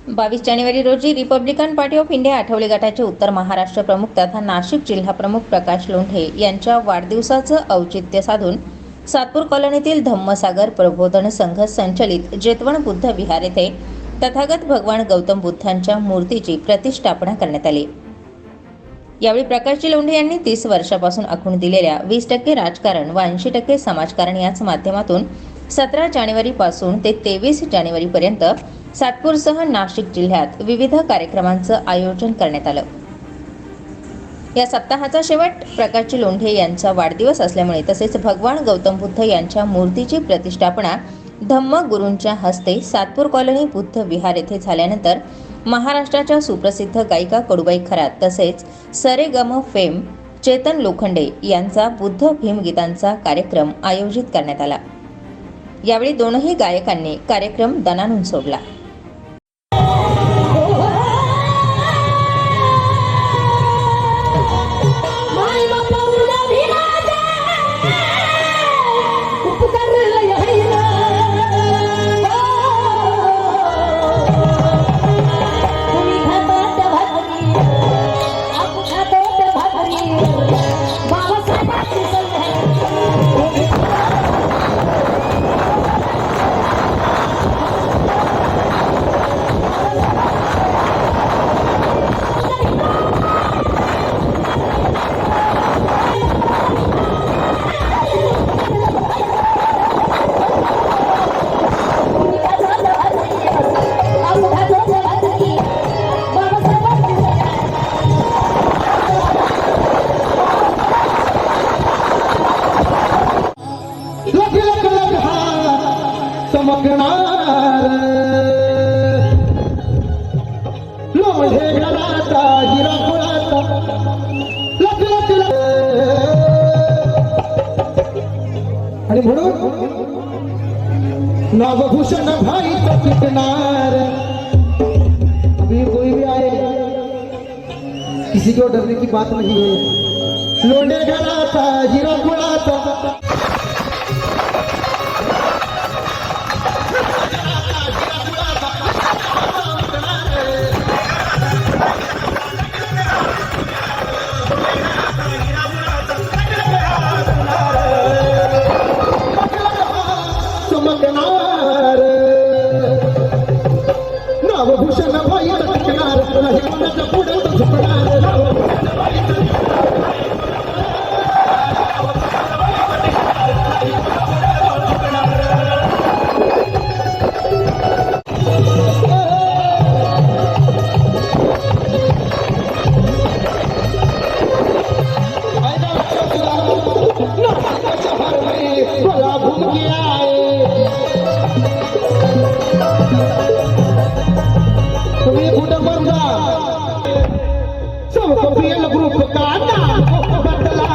बावीस जानेवारी रोजी Republican party of India Athawale गटाचे उत्तर महाराष्ट्र प्रमुख तथा नाशिक जिल्हा प्रमुख प्रकाश लोंढे यांच्या वाढदिवसाचं औचित्य साधून सातपूर कॉलनीतील धम्मसागर प्रबोधन संघ संचलित जेतवण बुद्ध विहार येथे तथागत भगवान गौतम बुद्धांच्या मूर्तीची प्रतिष्ठापना करण्यात आली. यावेळी प्रकाशजी लोंढे यांनी तीस वर्षापासून आखून दिलेल्या वीस टक्के राजकारण व ऐंशी टक्के समाजकारण याच माध्यमातून सतरा जानेवारीपासून ते तेवीस जानेवारीपर्यंत सातपूरसह नाशिक जिल्ह्यात विविध कार्यक्रमांचं आयोजन करण्यात आलं. या सप्ताहाचा शेवट प्रकाशजी लोंढे यांचा वाढदिवस असल्यामुळे तसेच भगवान गौतम बुद्ध यांच्या मूर्तीची प्रतिष्ठापना धम्म गुरूंच्या हस्ते सातपूर कॉलनी बुद्ध विहार येथे झाल्यानंतर महाराष्ट्राच्या सुप्रसिद्ध गायिका कडुबाई खरात तसेच सरेगम फेम चेतन लोखंडे यांचा बुद्ध भीमगीतांचा कार्यक्रम आयोजित करण्यात आला. यावेळी दोनही गायकांनी कार्यक्रम दणानून सोडला. चमकणार. लोहे घराचा हिरा फुलाचा. लख लख आणि म्हणून नागभूषण भाई टिकणार अभी कोई भी आए किसी को डरने की बात नहीं. है लोडे घराचा हिरा फुलाचा. सबको ग्रुप का नाम बदला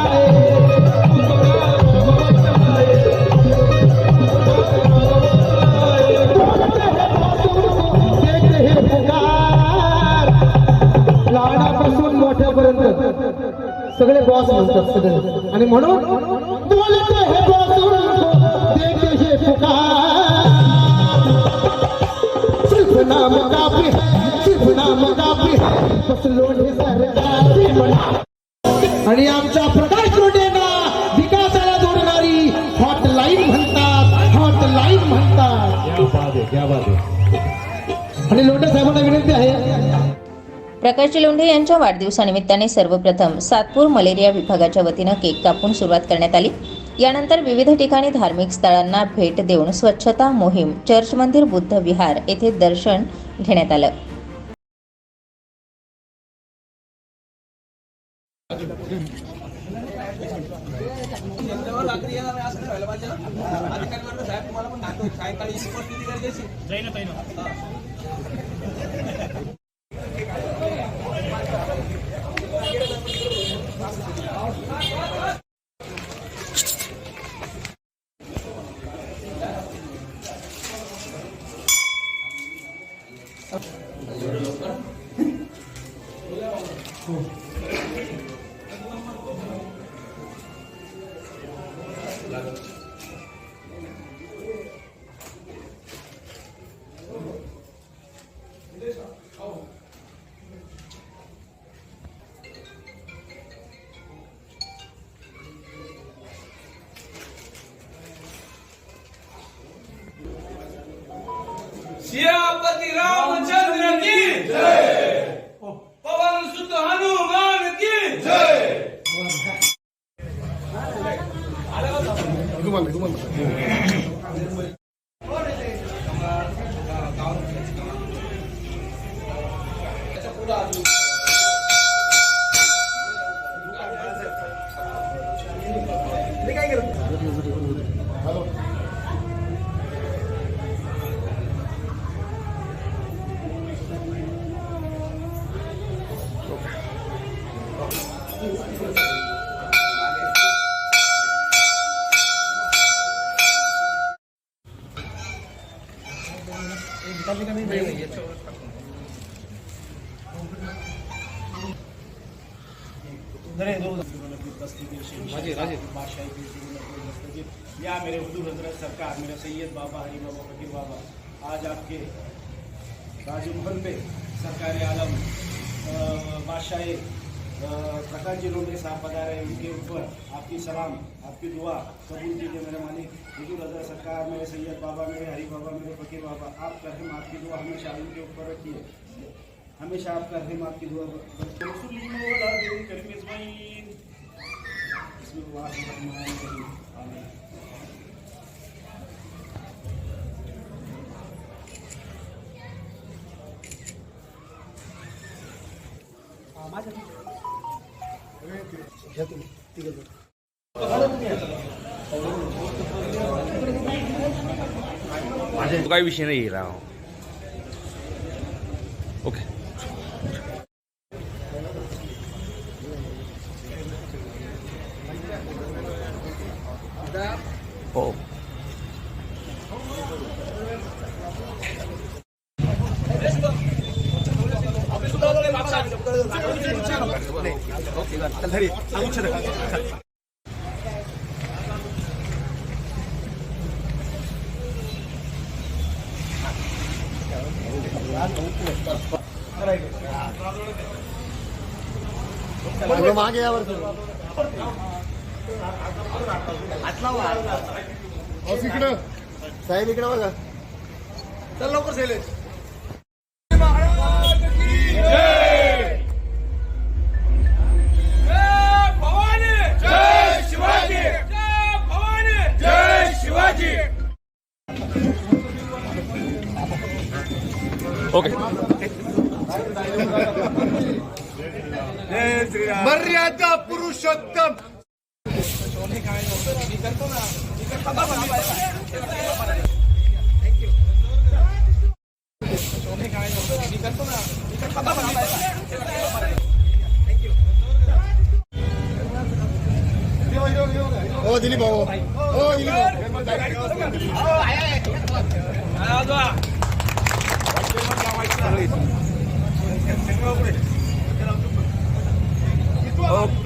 लहानापासून मोठ्यापर्यंत सगळे बॉस म्हणतात सगळे. आणि म्हणून बोलते हे बॉस देखते हे पुकार. काफी है सरकारी. आणि प्रकाश लोढेंना विकासाला जोडणारी हॉटलाईन म्हणतात हॉटलाईन म्हणतात. आणि लोंढे साहेबांना विनंती आहे. प्रकाशजी लोंढे यांच्या वाढदिवसानिमित्ताने सर्वप्रथम सातपूर मलेरिया विभागाच्या वतीनं केक कापून सुरुवात करण्यात आली. यानंतर विविध ठिकाणी धार्मिक स्थळांना भेट देऊन स्वच्छता मोहीम चर्च मंदिर बुद्ध विहार येथे दर्शन घेण्यात आलं. सायंकाळी सियापति रामचंद्र की जय। पवन सुत हनुमान की जय। या मेरे हुजूर हजरत सरकार मेरे सैयद बाबा हरी बाबा फकीर बाबा आज आपके राजभवन पे सरकार आलम बादशाह प्रकाश जी लोंढे साहब पधारे हैं उनके ऊपर आपकी सलाम आपकी दुआ कबूल कीजिए मेरे मालिक हुजूर हजरत सरकार मेरे सैयद बाबा मेरे हरी बाबा मेरे फकीर बाबा आपका रहम आपकी दुआ हमेशा उनके ऊपर रखिए। हमेशा आपका रहम आपकी दुआ करीम बिस्मिल्लाहिर्रहमानिर्रहीम आमीन तो काही विषय नाही राव ओके। 어. मागे आवर हो साहेब इकडे बघा. चल लवकर शैलेश. जय भवानी जय शिवाजी जय भवानी जय शिवाजी ओके मर्यादा पुरुषोत्तम. हो दिलीप भाऊ. हो दिलीप भाऊ.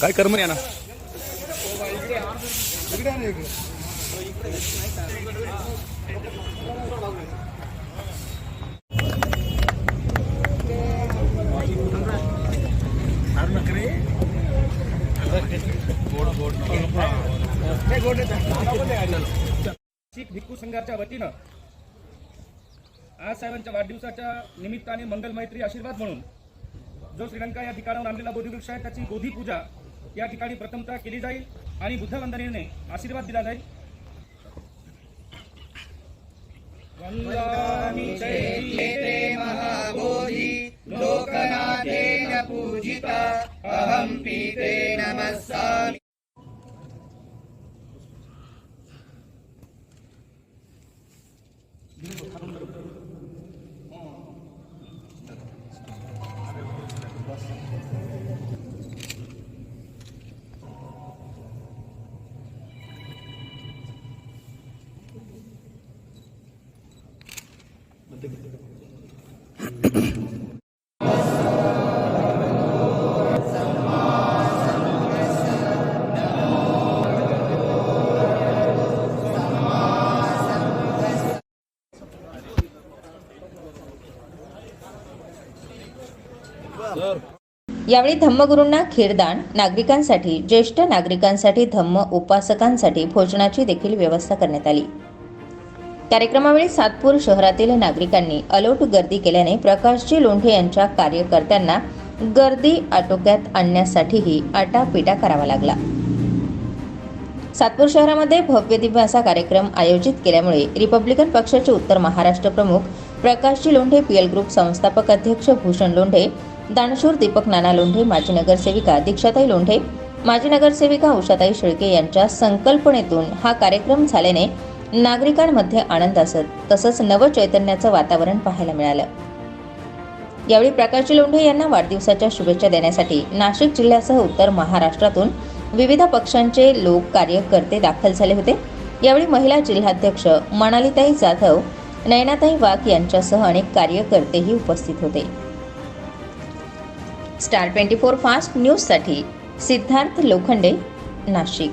काय कर्म या ना शीख भिक्खू संघाच्या वतीनं आज साहेबांच्या वाढदिवसाच्या निमित्ताने मंगल मैत्री आशीर्वाद म्हणून जो श्रीलंका या ठिकाणावर आणलेला बोधिवृक्ष आहे त्याची बोधी पूजा या ठिकाणी प्रथमतः केली जाईल आणि बुद्धवंदनेने आशीर्वाद दिला जाईल. यावेळी धम्मगुरूंना खीरदान नागरिकांसाठी ज्येष्ठ नागरिकांसाठी धम्म उपासकांसाठी भोजनाची देखील व्यवस्था करण्यात आली. कार्यक्रमावेळी सातपूर शहरातील नागरिकांनी अलोट गर्दी केल्याने प्रकाशजी लोंढे यांच्या कार्यकर्त्यांना गर्दी आटोक्यात आणण्यासाठीही आटापिटा करावा लागला. सातपूर शहरामध्ये भव्य दिव्य असा कार्यक्रम आयोजित केल्यामुळे रिपब्लिकन पक्षाचे उत्तर महाराष्ट्र प्रमुख प्रकाशजी लोंढे पीएल ग्रुप संस्थापक अध्यक्ष भूषण लोंढे दानशूर दीपक नाना लोंढे माजी नगरसेविका दीक्षाताई लोंढे माजी नगरसेविका उषाताई शेळके यांच्या संकल्पनेतून हा कार्यक्रम झाल्याने नागरिकांमध्ये आनंद असत तसंच नवचैतन्याचं वातावरण पाहायला मिळालं. यावेळी प्रकाश लोंढे यांना वाढदिवसाच्या शुभेच्छा देण्यासाठी नाशिक जिल्ह्यासह उत्तर महाराष्ट्रातून विविध पक्षांचे लोक कार्यकर्ते दाखल झाले होते. यावेळी महिला जिल्हाध्यक्ष मनालीताई जाधव नयनाताई वाघ यांच्यासह अनेक कार्यकर्तेही उपस्थित होते. स्टार ट्वेंटी फोर फास्ट न्यूजसाठी सिद्धार्थ लोखंडे नाशिक.